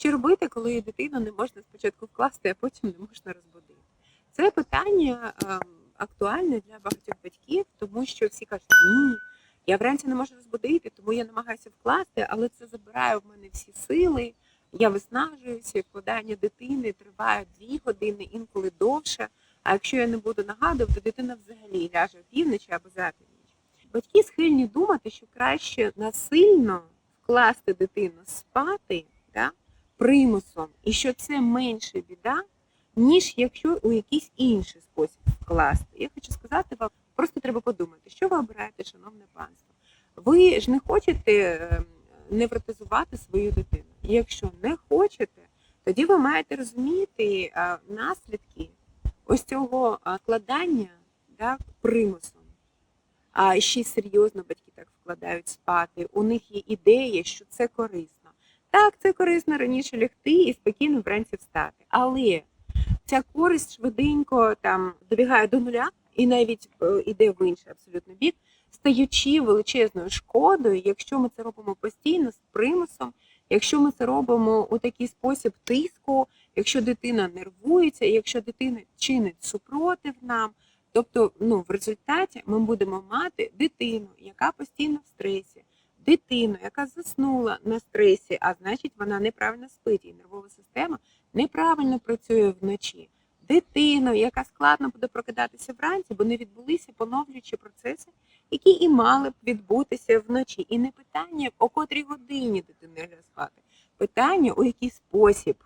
Що робити, коли дитину не можна спочатку вкласти, а потім не можна розбудити? Це питання ем, актуальне для багатьох батьків, тому що всі кажуть, ні, я вранці не можу розбудити, тому я намагаюся вкласти, але це забирає в мене всі сили. Я виснажуюся, вкладання дитини триває дві години, інколи довше. А якщо я не буду нагадувати, дитина взагалі ляже півночі або за північ. Батьки схильні думати, що краще насильно вкласти дитину спати да, примусом, і що це менше біда, ніж якщо у якийсь інший спосіб вкласти. Я хочу сказати вам, просто треба подумати, що ви обираєте, шановне панство. Ви ж не хочете ем, невротизувати свою дитину. І Якщо не хочете, тоді ви маєте розуміти наслідки ось цього а, вкладання да, примусом. А ще й серйозно батьки так вкладають спати. У них є ідея, що це корисно. Так, це корисно раніше лягти і спокійно вранці встати. Але ця користь швиденько там добігає до нуля і навіть е, іде в інший абсолютно бік, стаючи величезною шкодою, якщо ми це робимо постійно з примусом, якщо ми це робимо у такий спосіб тиску, якщо дитина нервується, якщо дитина чинить супротив нам. Тобто, ну в результаті ми будемо мати дитину, яка постійно в стресі, дитину, яка заснула на стресі, а значить, вона неправильно спить, і нервова система неправильно працює вночі. Дитину, яка складно буде прокидатися вранці, бо не відбулися поновлюючі процеси, які і мали б відбутися вночі. І не питання, о котрій годині дитина лягає спати, питання, у який спосіб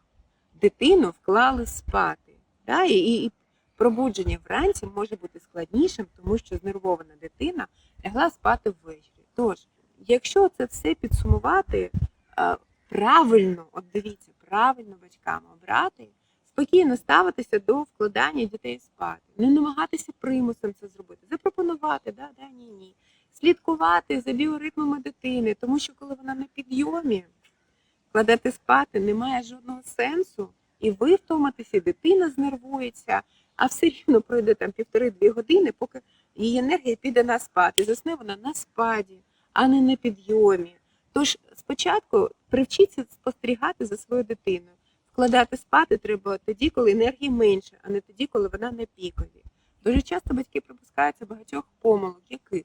дитину вклали спати. Да? І, і пробудження вранці може бути складнішим, тому що знервована дитина лягла спати ввечері. Тож, якщо це все підсумувати е, правильно, от дивіться, правильно батькам обрати, спокійно ставитися до вкладання дітей спати, не намагатися примусом це зробити, запропонувати, да, да, ні, ні, слідкувати за біоритмами дитини, тому що коли вона на підйомі, вкладати спати немає жодного сенсу, і ви втомитеся, дитина знервується, а все рівно пройде там півтори-дві години, поки її енергія піде на спад. І засне вона на спаді, а не на підйомі. Тож спочатку привчіться спостерігати за своєю дитиною. Вкладати спати треба тоді, коли енергії менше, а не тоді, коли вона на пікові. Дуже часто батьки припускаються багатьох помилок, яких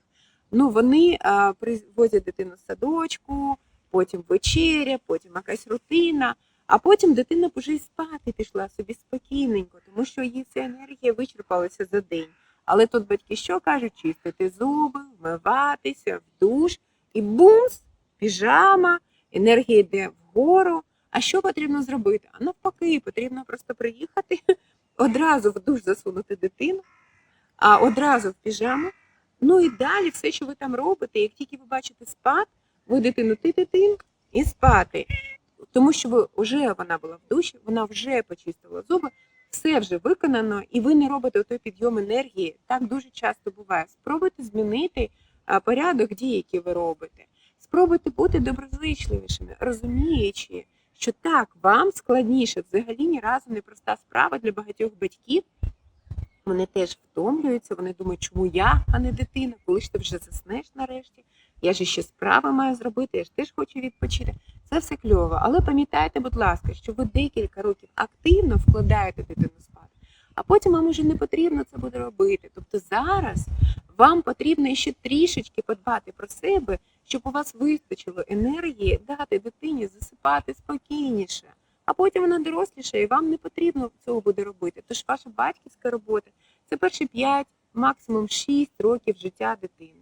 ну вони а, привозять дитину з садочку, потім вечеря, потім якась рутина. А потім дитина б уже й спати пішла собі спокійненько, тому що її вся енергія вичерпалася за день. Але тут батьки що кажуть? Чистити зуби, вмиватися, в душ і бумс, піжама, енергія йде вгору. А що потрібно зробити? А навпаки, потрібно просто приїхати, одразу в душ засунути дитину, а одразу в піжаму. Ну і далі все, що ви там робите, як тільки ви бачите спад, ви дитину ти-ти-ти і спати тому що ви вже вона була в душі, вона вже почистила зуби, все вже виконано, і ви не робите той підйом енергії. Так дуже часто буває. Спробуйте змінити порядок дій, які ви робите. Спробуйте бути доброзичливішими, розуміючи, що так, вам складніше, взагалі ні разу не проста справа для багатьох батьків. Вони теж втомлюються, вони думають, чому я, а не дитина, коли ж ти вже заснеш нарешті. Я ж ще справи маю зробити, я ж теж хочу відпочити. Це все кльово. Але пам'ятайте, будь ласка, що ви декілька років активно вкладаєте дитину спати, а потім вам уже не потрібно це буде робити. Тобто зараз вам потрібно ще трішечки подбати про себе, щоб у вас вистачило енергії дати дитині засипати спокійніше. А потім вона доросліша, і вам не потрібно цього буде робити. Тож ваша батьківська робота це перші 5, максимум 6 років життя дитини.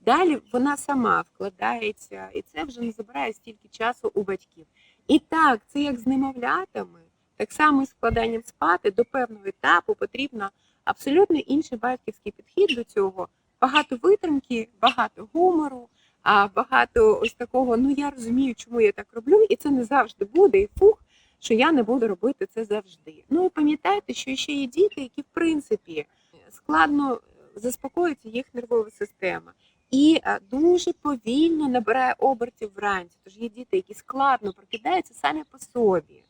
Далі вона сама вкладається, і це вже не забирає стільки часу у батьків. І так, це як з немовлятами, так само і з вкладанням спати до певного етапу потрібно абсолютно інший батьківський підхід до цього. Багато витримки, багато гумору, а багато ось такого. Ну я розумію, чому я так роблю, і це не завжди буде. І фух, що я не буду робити це завжди. Ну і пам'ятайте, що ще є діти, які в принципі складно заспокоїться їх нервова система і е, дуже повільно набирає обертів вранці. Тож є діти, які складно прокидаються самі по собі.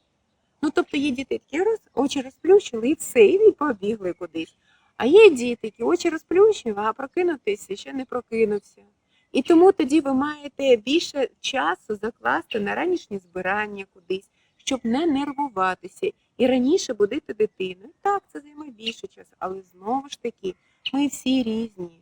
Ну, тобто є діти, які роз, очі розплющили і все, і побігли кудись. А є діти, які очі розплющили, а прокинутися ще не прокинувся. І тому тоді ви маєте більше часу закласти на ранішнє збирання кудись, щоб не нервуватися і раніше будити дитину. Так, це займе більше часу, але знову ж таки, ми всі різні.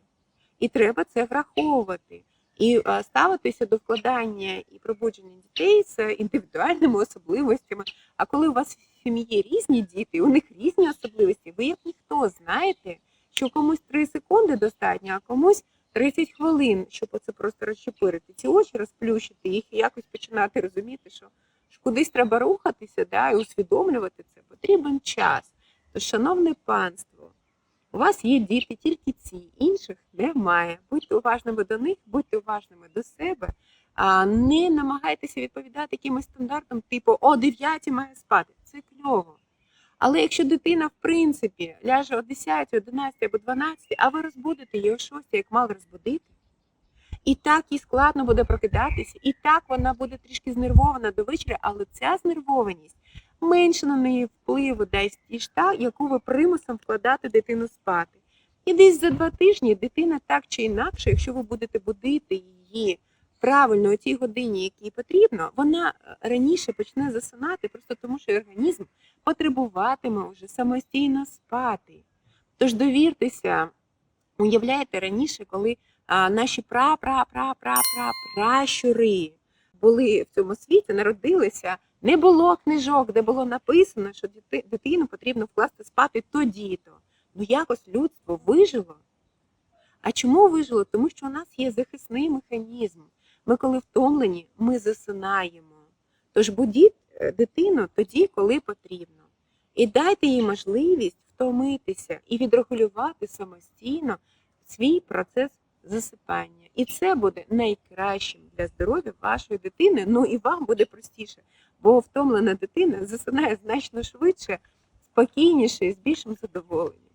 І треба це враховувати. І ставитися до вкладання і пробудження дітей з індивідуальними особливостями. А коли у вас в сім'ї різні діти, у них різні особливості, ви як ніхто знаєте, що комусь 3 секунди достатньо, а комусь 30 хвилин, щоб оце просто розчепирити ці очі, розплющити їх і якось починати розуміти, що що кудись треба рухатися, да, і усвідомлювати це. Потрібен час. То, шановне панство, у вас є діти тільки ці, інших немає. Будьте уважними до них, будьте уважними до себе. Не намагайтеся відповідати якимось стандартам, типу о 9 має спати. Це кльово. Але якщо дитина, в принципі, ляже о 10, 11 або 12, а ви розбудите її о 6, як мали розбудити, і так їй складно буде прокидатися, і так вона буде трішки знервована до вечора, але ця знервованість менше на неї впливу дасть ніж та, яку ви примусом вкладати дитину спати. І десь за два тижні дитина так чи інакше, якщо ви будете будити її правильно у тій годині, якій потрібно, вона е, раніше почне засинати, просто тому що організм потребуватиме вже самостійно спати. Тож довіртеся, уявляєте раніше, коли а, наші пра пра пра пра пра пращури були в цьому світі, народилися, не було книжок, де було написано, що дитину потрібно вкласти спати тоді-то. Ну якось людство вижило. А чому вижило? Тому що у нас є захисний механізм. Ми, коли втомлені, ми засинаємо. Тож будіть е, дитину тоді, коли потрібно. І дайте їй можливість втомитися і відрегулювати самостійно свій процес засипання. І це буде найкращим для здоров'я вашої дитини. Ну і вам буде простіше, бо втомлена дитина засинає значно швидше, спокійніше і з більшим задоволенням.